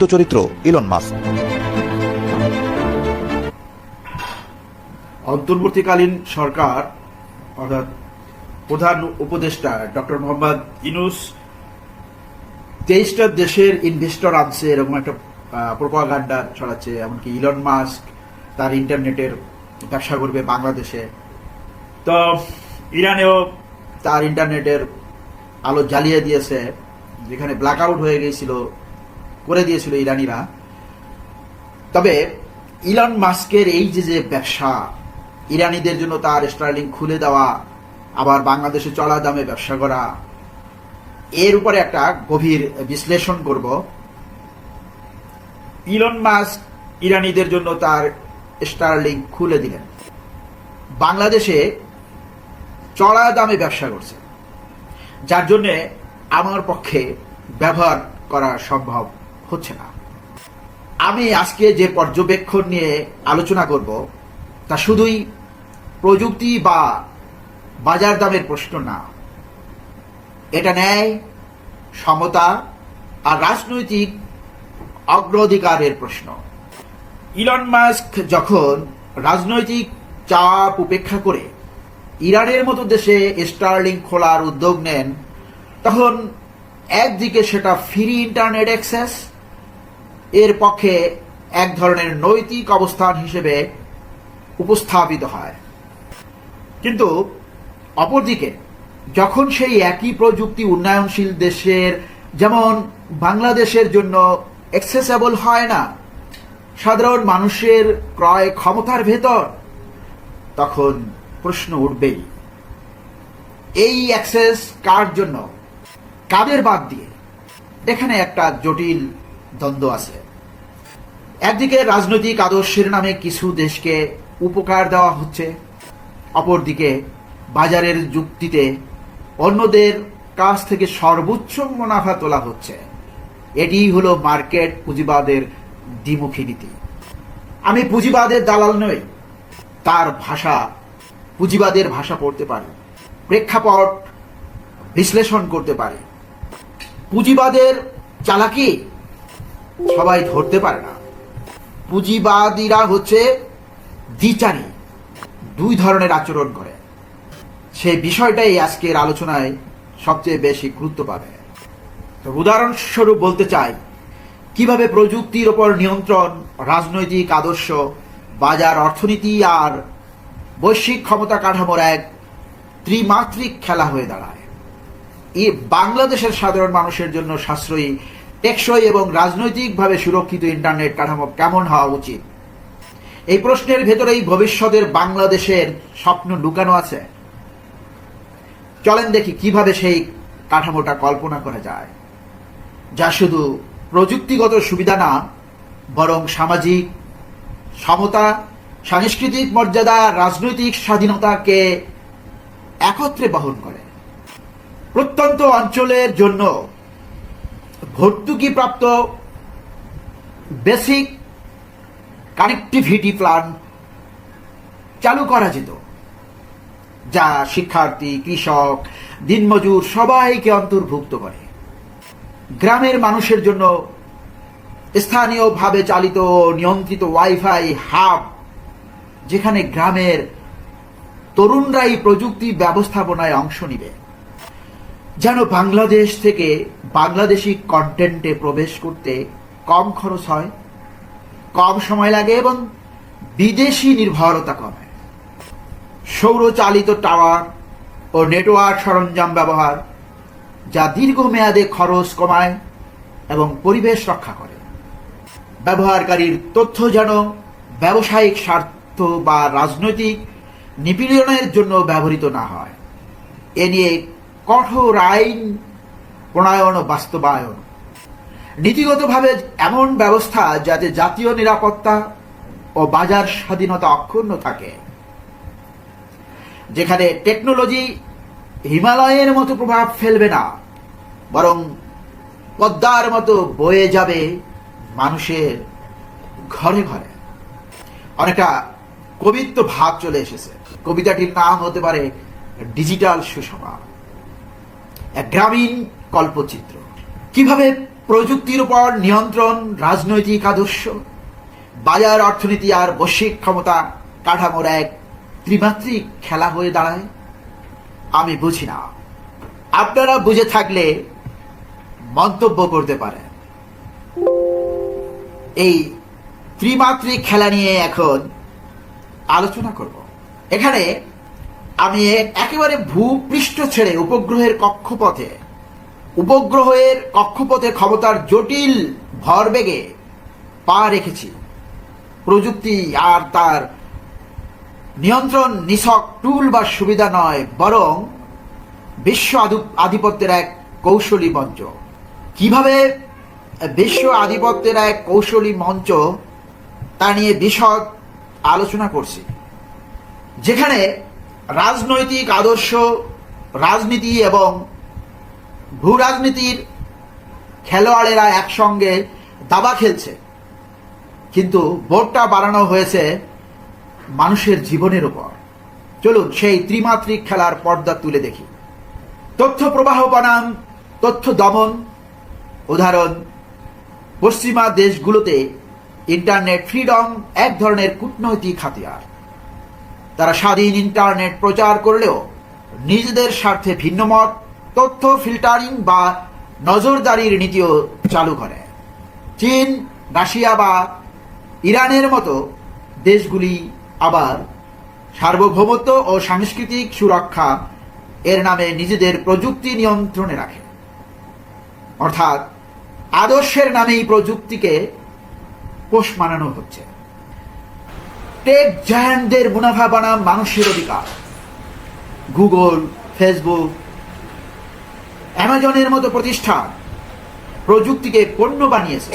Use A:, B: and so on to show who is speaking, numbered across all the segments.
A: চরিত্র Elon Musk.
B: অন্তর্বর্তীকালীন সরকার, অর্থাৎ প্রধান উপদেষ্টা ডক্টর মোহাম্মদ ইনুস তেইশটা দেশের ইনভেস্টর আনছে, এরকম একটা প্রোপাগান্ডা ছড়াচ্ছে, এমনকি ইলন মাস্ক তার ইন্টারনেটের ব্যবসা করবে বাংলাদেশে। তো ইরানেও তার ইন্টারনেটের আলো জ্বালিয়ে দিয়েছে, যেখানে ব্ল্যাক আউট হয়ে গিয়েছিল। করে দিয়েছিল ইরানিরা। তবে ইলন মাস্কের এই যে যে ব্যবসা, ইরানিদের জন্য তার স্টার্লিং খুলে দেওয়া, আবার বাংলাদেশে চড়া দামে ব্যবসা করা, এর উপরে একটা গভীর বিশ্লেষণ করব। ইলন মাস্ক ইরানিদের জন্য তার স্টার্লিং খুলে দিলেন। বাংলাদেশে চড়া দামে ব্যবসা করছে, যার জন্যে আমার পক্ষে ব্যবহার করা সম্ভব হচ্ছে না। আমি আজকে যে পর্যবেক্ষণ নিয়ে আলোচনা করব, তা শুধুই প্রযুক্তি বা বাজার দামের প্রশ্ন না। এটা ন্যায়, সমতা আর রাজনৈতিক অগ্রাধিকারের প্রশ্ন। ইলন মাস্ক যখন রাজনৈতিক চাপ উপেক্ষা করে ইরানের মতো দেশে স্টার্লিং খোলার উদ্যোগ নেন, তখন একদিকে সেটা ফ্রি ইন্টারনেট অ্যাক্সেস এর পক্ষে এক ধরনের নৈতিক অবস্থান হিসেবে উপস্থাপিত হয়। কিন্তু অপরদিকে, যখন সেই একই প্রযুক্তি উন্নয়নশীল দেশের, যেমন বাংলাদেশের জন্য অ্যাক্সেসেবল হয় না, সাধারণ মানুষের ক্রয় ক্ষমতার ভেতর, তখন প্রশ্ন উঠবেই, এই অ্যাক্সেস কার জন্য? কাদের বাদ দিয়ে? এখানে একটা জটিল দ্বন্দ্ব আছে। একদিকে রাজনৈতিক আদর্শের নামে কিছু দেশকে উপকার দেওয়া হচ্ছে, অপরদিকে বাজারের যুক্তিতে অন্যদের কাছ থেকে সর্বোচ্চ মুনাফা তোলা হচ্ছে। এটি হলো মার্কেট পুঁজিবাদের দ্বিমুখী নীতি। আমি পুঁজিবাদের দালাল নই, তার ভাষা পুঁজিবাদের ভাষা পড়তে পারি, প্রেক্ষাপট বিশ্লেষণ করতে পারি। পুঁজিবাদের চালাকি সবাই ধরতে পারে না। পুঁজিবাদীরা হচ্ছে দ্বিচারী, দুই ধরনের আচরণ করে। সেই বিষয়টাই আজকের আলোচনায় সবচেয়ে বেশি গুরুত্ব পাবে। উদাহরণস্বরূপ বলতে চাই, কীভাবে প্রযুক্তির ওপর নিয়ন্ত্রণ, রাজনৈতিক আদর্শ, বাজার অর্থনীতি আর বৈশ্বিক ক্ষমতা কাঠামোর এক ত্রিমাত্রিক খেলা হয়ে দাঁড়ায়। এ বাংলাদেশের সাধারণ মানুষের জন্য সাশ্রয়ী টেকসই এবং রাজনৈতিকভাবে সুরক্ষিত ইন্টারনেট কাঠামো কেমন হওয়া উচিত? এই প্রশ্নের ভেতরেই ভবিষ্যতের বাংলাদেশের স্বপ্ন লুকানো আছে। চলেন দেখি কীভাবে সেই কাঠামোটা কল্পনা করা যায়। যা শুধু প্রযুক্তিগত সুবিধা না, বরং সামাজিক সমতা, সাংস্কৃতিক মর্যাদা, রাজনৈতিক স্বাধীনতাকে একত্রে বহন করে। প্রত্যন্ত অঞ্চলের জন্য ভর্তুকি প্রাপ্ত বেসিক কানেক্টিভিটি প্ল্যান চালু করা যেত, যা শিক্ষার্থী, কৃষক, দিনমজুর সবাইকে অন্তর্ভুক্ত করে। গ্রামের মানুষের জন্য স্থানীয়ভাবে চালিত নিয়ন্ত্রিত ওয়াইফাই হাব, যেখানে গ্রামের তরুণরাই প্রযুক্তি ব্যবস্থাপনায় অংশ নিবে। যেন বাংলাদেশ থেকে বাংলাদেশি কন্টেন্টে প্রবেশ করতে কম খরচ হয়, কম সময় লাগে এবং বিদেশি নির্ভরতা কমে। সৌরচালিত টাওয়ার ও নেটওয়ার্ক সরঞ্জাম ব্যবহার, যা দীর্ঘমেয়াদে খরচ কমায় এবং পরিবেশ রক্ষা করে। ব্যবহারকারীর তথ্য যেন ব্যবসায়িক স্বার্থ বা রাজনৈতিক নিপীড়নের জন্য ব্যবহৃত না হয়। এ নিয়ে কঠোর আইন প্রণয়ন ও বাস্তবায়ন। নীতিগতভাবে এমন ব্যবস্থা যাতে জাতীয় নিরাপত্তা ও বাজার স্বাধীনতা অক্ষুণ্ণ থাকে। যেখানে টেকনোলজি হিমালয়ের মতো প্রভাব ফেলবে না, বরং পদ্মার মতো বয়ে যাবে মানুষের ঘরে ঘরে। অনেকটা কবিত্ব ভাব চলে এসেছে। কবিতাটির নাম হতে পারে ডিজিটাল এক গ্রামীণ কল্পচিত্র। কীভাবে প্রযুক্তির উপর নিয়ন্ত্রণ, রাজনৈতিক আদর্শ, বাজার অর্থনীতি আর বৈশ্বিক ক্ষমতা কাঠামোর এক ত্রিমাত্রিক খেলা হয়ে দাঁড়ায়, আমি বুঝি না। আপনারা বুঝে থাকলে মন্তব্য করতে পারেন। এই ত্রিমাত্রিক খেলা নিয়ে এখন আলোচনা করব। এখানে আমি একেবারে ভূপৃষ্ঠ ছেড়ে উপগ্রহের কক্ষপথে উপগ্রহের কক্ষপথে ক্ষমতার জটিল ভরবেগে পা রেখেছি। প্রযুক্তি আর তার নিয়ন্ত্রণ নিছক টুল বা সুবিধা নয়, বরং বিশ্ব আধু- আধিপত্যের এক কৌশলী মঞ্চ। কীভাবে বিশ্ব আধিপত্যের এক কৌশলী মঞ্চ তা নিয়ে বিশদ আলোচনা করছি। যেখানে রাজনৈতিক আদর্শ, রাজনীতি এবং ভূ রাজনীতির খেলোয়াড়েরা একসঙ্গে দাবা খেলছে। কিন্তু বোর্ডটা বাড়ানো হয়েছে মানুষের জীবনের উপর। চলুন সেই ত্রিমাত্রিক খেলার পর্দা তুলে দেখি। তথ্য প্রবাহ বনাম, তথ্য দমন। উদাহরণ, পশ্চিমা দেশগুলোতে ইন্টারনেট ফ্রিডম এক ধরনের কূটনৈতিক হাতিয়ার। তারা স্বাধীন ইন্টারনেট প্রচার করলেও নিজেদের স্বার্থে ভিন্নমত তথ্য ফিল্টারিং বা নজরদারির নীতিও চালু করে। চীন, রাশিয়া বা ইরানের মতো দেশগুলি আবার সার্বভৌমত্ব ও সাংস্কৃতিক সুরক্ষা এর নামে নিজেদের প্রযুক্তি নিয়ন্ত্রণে রাখে। অর্থাৎ আদর্শের নামেই প্রযুক্তিকে পোষ মানানো হচ্ছে। টেক জায়ান্টদের মুনাফা বানাম মানুষের অধিকার। গুগল, ফেসবুক, অ্যামাজনের মতো প্রতিষ্ঠান প্রযুক্তিকে পণ্য বানিয়েছে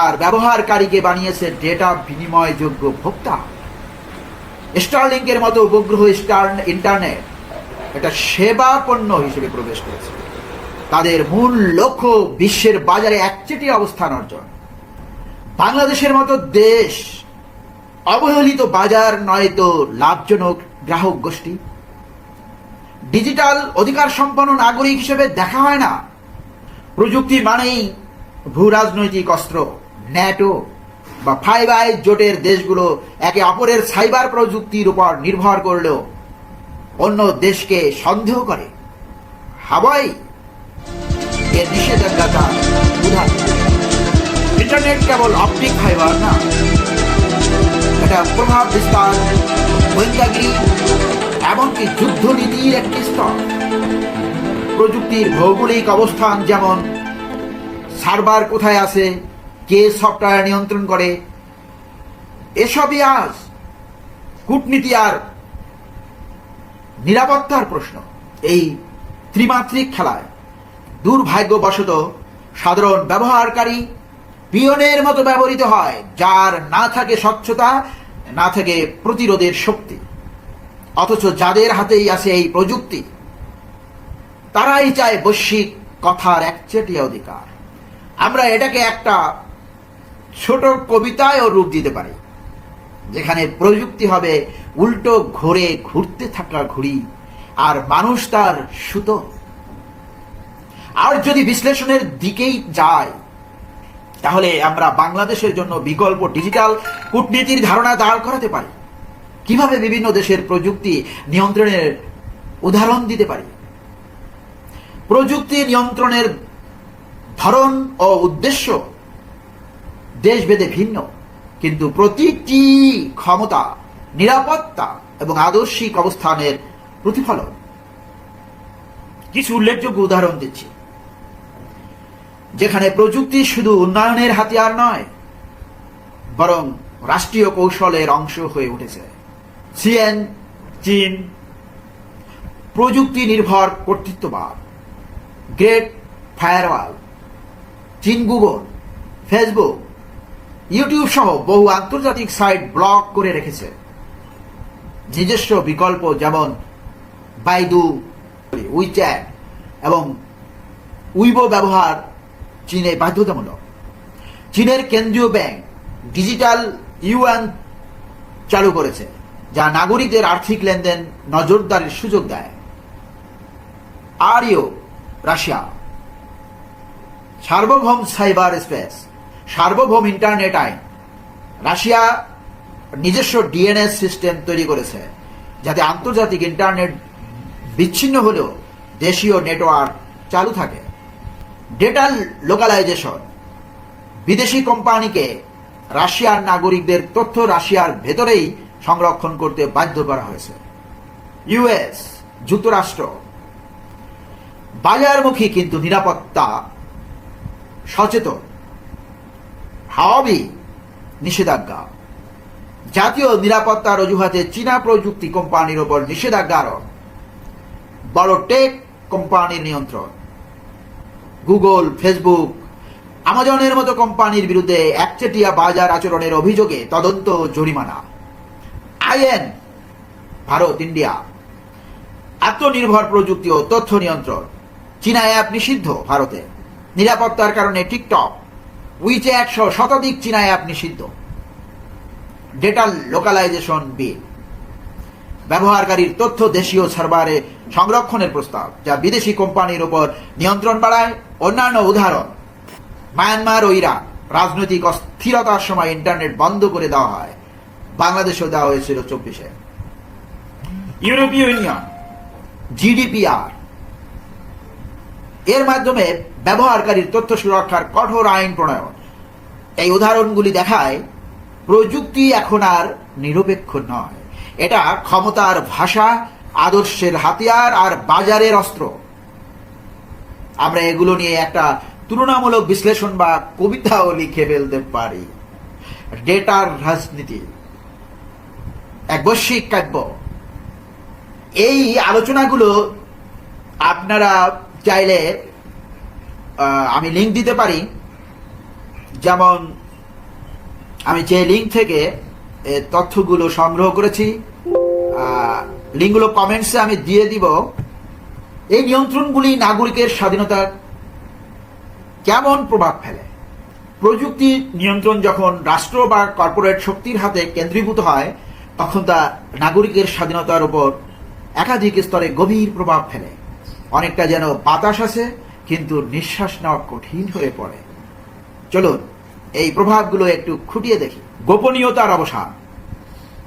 B: আর ব্যবহারকারীকে বানিয়েছে ডেটা বিনিময়যোগ্য ভোক্তা। স্টারলিংকের মতো উপগ্রহ স্টার ইন্টারনেট এটা সেবা পণ্য হিসেবে প্রবেশ করেছে। তাদের মূল লক্ষ্য বিশ্বের বাজারে একচেটি অবস্থান অর্জন। বাংলাদেশের মতো দেশ অবহেলিত বাজার নয়তো লাভজনক গ্রাহক গোষ্ঠী। ডিজিটাল অধিকার সম্পন্ন নাগরিক হিসেবে দেখা হয় না। প্রযুক্তি মানেই ভূ রাজনৈতিক অস্ত্র, ন্যাটো বা ফাইভ আই জোটের দেশগুলো একে অপরের সাইবার প্রযুক্তির উপর নির্ভর করলেও অন্য দেশকে সন্দেহ করে। হাওয়াই এর নিষেধাজ্ঞাটা ইন্টারনেট কেবল অপটিক ফাইবার না। এটা প্রভাব বিস্তার গোয়েন্দাগিরি এমনকি যুদ্ধনীতির একটি স্তর। প্রযুক্তির ভৌগোলিক অবস্থান যেমন, সার্ভার কোথায় আছে, কে সফটওয়্যার নিয়ন্ত্রণ করে, এসবই আজ কূটনীতি আর নিরাপত্তার প্রশ্ন। এই ত্রিমাত্রিক খেলায় দুর্ভাগ্যবশত সাধারণ ব্যবহারকারী পিয়নের মতো ব্যবহৃত হয়, যার না থাকে স্বচ্ছতা, না থাকে প্রতিরোধের শক্তি। অথচ যাদের হাতেই আছে এই প্রযুক্তি, তারাই চায় বৈশ্বিক কথার একচেটিয়া অধিকার। আমরা এটাকে একটা ছোট কবিতায়ও রূপ দিতে পারি, যেখানে প্রযুক্তি হবে উল্টো ঘোরে ঘুরতে থাকা ঘুড়ি, আর মানুষ তার সুতো। আর যদি বিশ্লেষণের দিকেই যায় তাহলে আমরা বাংলাদেশের জন্য বিকল্প ডিজিটাল কূটনীতির ধারণা দাঁড় করাতে পারি। কীভাবে বিভিন্ন দেশের প্রযুক্তি নিয়ন্ত্রণের উদাহরণ দিতে পারি? প্রযুক্তি নিয়ন্ত্রণের ধরন ও উদ্দেশ্য দেশভেদে ভিন্ন, কিন্তু প্রতিটি ক্ষমতা নিরাপত্তা এবং আদর্শিক অবস্থানের প্রতিফলন। কিছু উল্লেখযোগ্য উদাহরণ দিচ্ছি। যেখানে প্রযুক্তি শুধু উন্নয়নের হাতিয়ার নয়, বরং রাষ্ট্রীয় কৌশলের অংশ হয়ে উঠেছে। সিএন চীন প্রযুক্তি নির্ভর কর্তৃত্ববাদ, গ্রেট ফায়ারওয়াল, চীন গুগল, ফেসবুক, ইউটিউব সহ বহু আন্তর্জাতিক সাইট ব্লক করে রেখেছে। নিজস্ব বিকল্প যেমন বাইদু, উইচ্যাট এবং উইবো ব্যবহার চীনে বাধ্যতামূলক। চীনের কেন্দ্রীয় ব্যাংক ডিজিটাল ইউয়ান চালু করেছে, যা নাগরিকদের আর্থিক লেনদেন নজরদারির সুযোগ দেয়। আরইও, রাশিয়া। সার্বভৌম সাইবার স্পেস, সার্বভৌম ইন্টারনেট আইন। রাশিয়া নিজস্ব ডিএনএস সিস্টেম তৈরি করেছে, যাতে আন্তর্জাতিক ইন্টারনেট বিচ্ছিন্ন হলেও দেশীয় নেটওয়ার্ক চালু থাকে। ডেটা লোকালাইজেশন বিদেশি কোম্পানিকে রাশিয়ার নাগরিকদের তথ্য রাশিয়ার ভেতরেই সংরক্ষণ করতে বাধ্য করা হয়েছে। ইউএস যুক্তরাষ্ট্র। বাজারমুখী কিন্তু নিরাপত্তা সচেতন। হাওয়াবি নিষেধাজ্ঞা। জাতীয় নিরাপত্তার অজুহাতে চীনা প্রযুক্তি কোম্পানির ওপর নিষেধাজ্ঞা আরোপ। বড় টেক কোম্পানির নিয়ন্ত্রণ। গুগল, ফেসবুক, আমাজনের মতো কোম্পানির বিরুদ্ধে একচেটিয়া বাজার আচরণের অভিযোগে তদন্ত জরিমানা। IN, Bharat, India. আত্মনির্ভর প্রযুক্তি ও তথ্য নিয়ন্ত্রণ। চীনা অ্যাপ নিষিদ্ধ ভারতে। নিরাপত্তার কারণে টিকটক। উইচ্যাট সহ শতাধিক চীনা অ্যাপ নিষিদ্ধ। Data localisation bill. ব্যবহারকারীর তথ্য দেশীয় সার্ভারে সংরক্ষণের প্রস্তাব, যা বিদেশি কোম্পানির উপর নিয়ন্ত্রণ বাড়ায়। অন্যান্য উদাহরণ। মায়ানমার ও ইরান রাজনৈতিক অস্থিরতার সময় ইন্টারনেট বন্ধ করে দেওয়া হয়। বাংলাদেশেও দেওয়া হয়েছিল চব্বিশে। ইউরোপীয় ইউনিয়ন জিডিপিআর এর মাধ্যমে ব্যবহারকারীর তথ্য সুরক্ষার কঠোর আইন প্রণয়ন। এই উদাহরণগুলি দেখায়, প্রযুক্তি এখন আর নিরপেক্ষ নয়। এটা ক্ষমতার ভাষা, আদর্শের হাতিয়ার আর বাজারের অস্ত্র। আমরা এগুলো নিয়ে একটা তুলনামূলক বিশ্লেষণ বা কবিতাও লিখে ফেলতে পারি। ডেটার রাজনীতি, এক বৈশ্বিক কাব্য। এই আলোচনাগুলো আপনারা চাইলে আমি লিঙ্ক দিতে পারি। যেমন, আমি যে লিঙ্ক থেকে তথ্যগুলো সংগ্রহ করেছি লিঙ্কগুলো কমেন্টসে আমি দিয়ে দিব। এই নিয়ন্ত্রণগুলি নাগরিকের স্বাধীনতার কেমন প্রভাব ফেলে? প্রযুক্তি নিয়ন্ত্রণ যখন রাষ্ট্র বা কর্পোরেট শক্তির হাতে কেন্দ্রীভূত হয়, তখন তা নাগরিকের স্বাধীনতার উপর একাধিক স্তরে গভীর প্রভাব ফেলে। অনেকটা যেন বাতাস আছে, কিন্তু নিঃশ্বাস নেওয়া কঠিন হয়ে পড়ে। চলুন, এই প্রভাবগুলো একটু খুঁটিয়ে দেখি। গোপনীয়তার অবসান।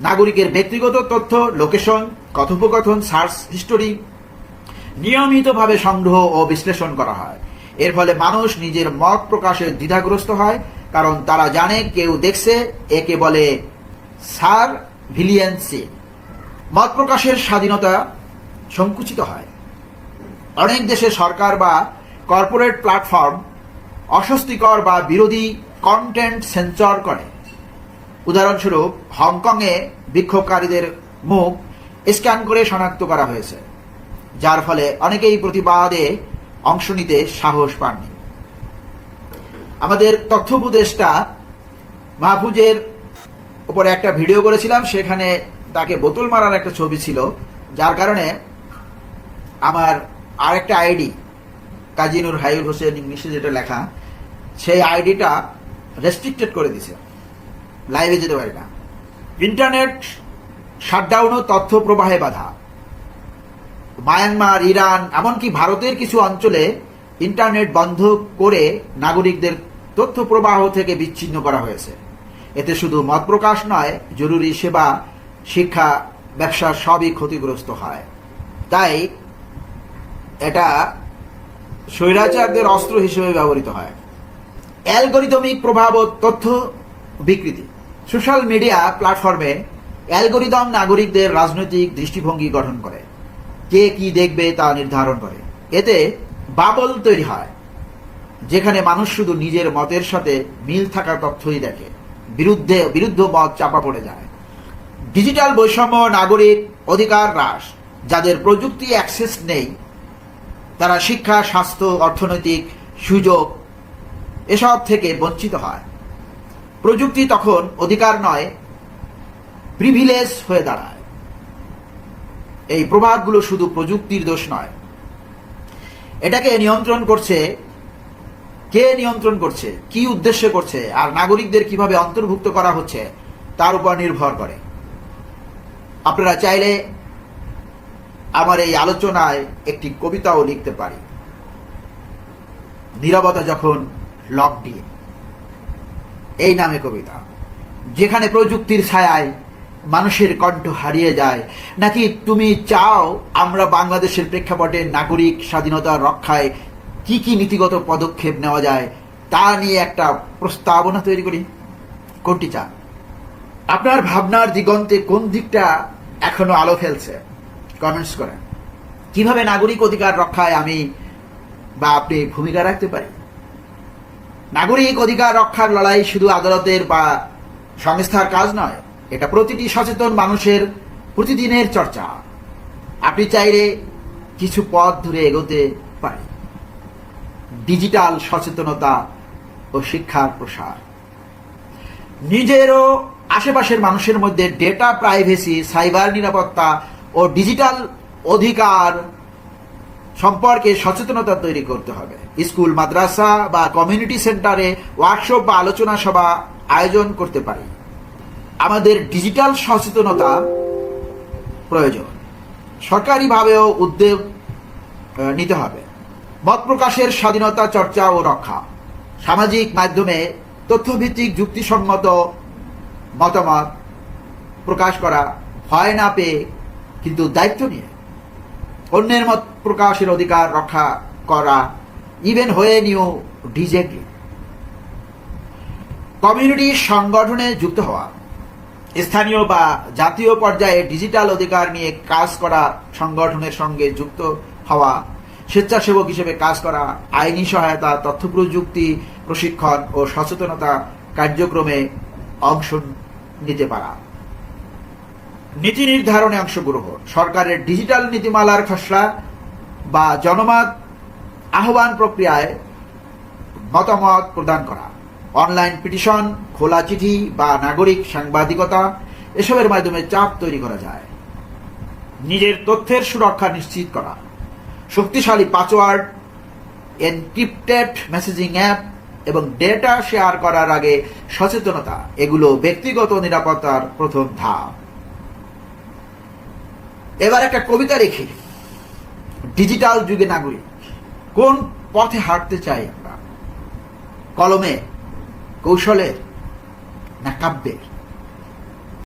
B: নাগরিকের ব্যক্তিগত তথ্য, লোকেশন, কথোপকথন, সার্চ হিস্টোরি নিয়মিতভাবে সংগ্রহ ও বিশ্লেষণ করা হয়। এর ফলে মানুষ নিজের মত প্রকাশে দ্বিধাগ্রস্ত হয়, কারণ তারা জানে কেউ দেখছে, একে বলে সার ভিলিয়েন্সি মত প্রকাশের স্বাধীনতা সংকুচিত হয়। অনেক দেশে সরকার বা কর্পোরেট প্ল্যাটফর্ম অস্বস্তিকর বা বিরোধী কন্টেন্ট সেন্সর করে। উদাহরণস্বরূপ, হংকংয়ে বিক্ষোভকারীদের মুখ স্ক্যান করে শনাক্ত করা হয়েছে। যার ফলে অনেকেই প্রতিবাদে অংশ নিতে সাহস পাননি। আমাদের তথ্য উপদেষ্টা মাহফুজের উপরে একটা ভিডিও করেছিলাম, সেখানে তাকে বোতল মারার একটা ছবি ছিল, যার কারণে আমার আরেকটা আইডি কাজিনুর নূর হাইউল হোসেন ইংলিশে যেটা লেখা, সেই আইডিটা রেস্ট্রিক্টেড করে দিছে লাইভে যেতে পারি না। ইন্টারনেট শাটডাউন ও তথ্য প্রবাহে বাধা। মায়ানমার, ইরান, এমনকি ভারতের কিছু অঞ্চলে ইন্টারনেট বন্ধ করে নাগরিকদের তথ্য প্রবাহ থেকে বিচ্ছিন্ন করা হয়েছে। এতে শুধু মত প্রকাশ নয়, জরুরি সেবা, শিক্ষা, ব্যবসা সবই ক্ষতিগ্রস্ত হয়। তাই এটা স্বৈরাচারদের অস্ত্র হিসেবে ব্যবহৃত হয়। অ্যালগোরিদমিক প্রভাব ও তথ্য বিকৃতি। সোশ্যাল মিডিয়া প্ল্যাটফর্মে অ্যালগোরিদম নাগরিকদের রাজনৈতিক দৃষ্টিভঙ্গি গঠন করে। কে কি দেখবে তা নির্ধারণ করে। এতে বাবল তৈরি হয়, যেখানে মানুষ শুধু নিজের মতের সাথে মিল থাকার তথ্যই দেখে। বিরুদ্ধে, বিরুদ্ধ মত চাপা পড়ে যায়। ডিজিটাল বৈষম্য, নাগরিক অধিকার হ্রাস, যাদের প্রযুক্তি অ্যাক্সেস নেই, তারা শিক্ষা, স্বাস্থ্য, অর্থনৈতিক সুযোগ, এসব থেকে বঞ্চিত হয়। প্রযুক্তি তখন অধিকার নয় প্রিভিলেজ হয়ে দাঁড়ায়। এই প্রভাবগুলো শুধু প্রযুক্তির দোষ নয়। এটাকে নিয়ন্ত্রণ করছে কে নিয়ন্ত্রণ করছে, কি উদ্দেশ্যে করছে, আর নাগরিকদের কীভাবে অন্তর্ভুক্ত করা হচ্ছে, তার উপর নির্ভর করে। আপনারা চাইলে আমার এই আলোচনায় একটি কবিতাও লিখতে পারি। নীরবতা যখন লক দিয়ে এই নামে কবিতা, যেখানে প্রযুক্তির ছায়ায় মানুষের কণ্ঠ হারিয়ে যায়। নাকি তুমি চাও আমরা বাংলাদেশের প্রেক্ষাপটে নাগরিক স্বাধীনতা রক্ষায় কি কি নীতিগত পদক্ষেপ নেওয়া যায় তা নিয়ে একটা প্রস্তাবনা তৈরি করি? কোনটি চান আপনার ভাবনার দিগন্তে কোন দিকটা এখনও আলো ফেলছে? কমেন্টস করেন। কীভাবে নাগরিক অধিকার রক্ষায় আমি বা আপনি ভূমিকা রাখতে পারি? নাগরিক অধিকার রক্ষার লড়াই শুধু আদালতের বা সংস্থার কাজ নয় এটা প্রতিটি সচেতন মানুষের প্রতিদিনের চর্চা। আপনি চাইলে কিছু পথ ধরে এগোতে পারে ডিজিটাল সচেতনতা ও শিক্ষার প্রসার। নিজেরও আশেপাশের মানুষের মধ্যে ডেটা প্রাইভেসি, সাইবার নিরাপত্তা ও ডিজিটাল অধিকার সম্পর্কে সচেতনতা তৈরি করতে হবে। স্কুল, মাদ্রাসা বা কমিউনিটি সেন্টারে ওয়ার্কশপ বা আলোচনা সভা আয়োজন করতে পারি। আমাদের ডিজিটাল সচেতনতা প্রয়োজন। সরকারিভাবেও উদ্যোগ নিতে হবে। মত প্রকাশের স্বাধীনতা, চর্চা ও রক্ষা। সামাজিক মাধ্যমে তথ্যভিত্তিক যুক্তিসম্মত মতামত প্রকাশ করা ভয় না পেয়ে কিন্তু দায়িত্ব নিয়ে। অন্যের মত প্রকাশের অধিকার রক্ষা করা ইভেন হয়ে নিউ ডিজেক্টলি কমিউনিটি সংগঠনে যুক্ত হওয়া। স্থানীয় বা জাতীয় পর্যায়ে ডিজিটাল অধিকার নিয়ে কাজ করা সংগঠনের সঙ্গে যুক্ত হওয়া, স্বেচ্ছাসেবক হিসেবে কাজ করা, আইনি সহায়তা তথ্য প্রযুক্তি প্রশিক্ষণ ও সচেতনতা কার্যক্রমে অংশ নিতে পারা। নীতি নির্ধারণে অংশগ্রহণ। সরকারের ডিজিটাল নীতিমালার খসড়া বা জনমত আহ্বান প্রক্রিয়ায় মতামত প্রদান করা। অনলাইন পিটিশন, খোলা চিঠি বা নাগরিক সাংবাদিকতা, এসবের মাধ্যমে চাপ তৈরি করা যায়। নিজের তথ্যের সুরক্ষা নিশ্চিত করা। শক্তিশালী পাসওয়ার্ড, এনক্রিপ্টেড মেসেজিং অ্যাপ এবং ডেটা শেয়ার করার আগে সচেতনতা, এগুলো ব্যক্তিগত নিরাপত্তার প্রথম ধাপ। এবার একটা কবিতা রেখি ডিজিটাল যুগে নাগরিক, কোন পথে হাঁটতে চাই আমরা? কলমে কৌশলের না কাব্যের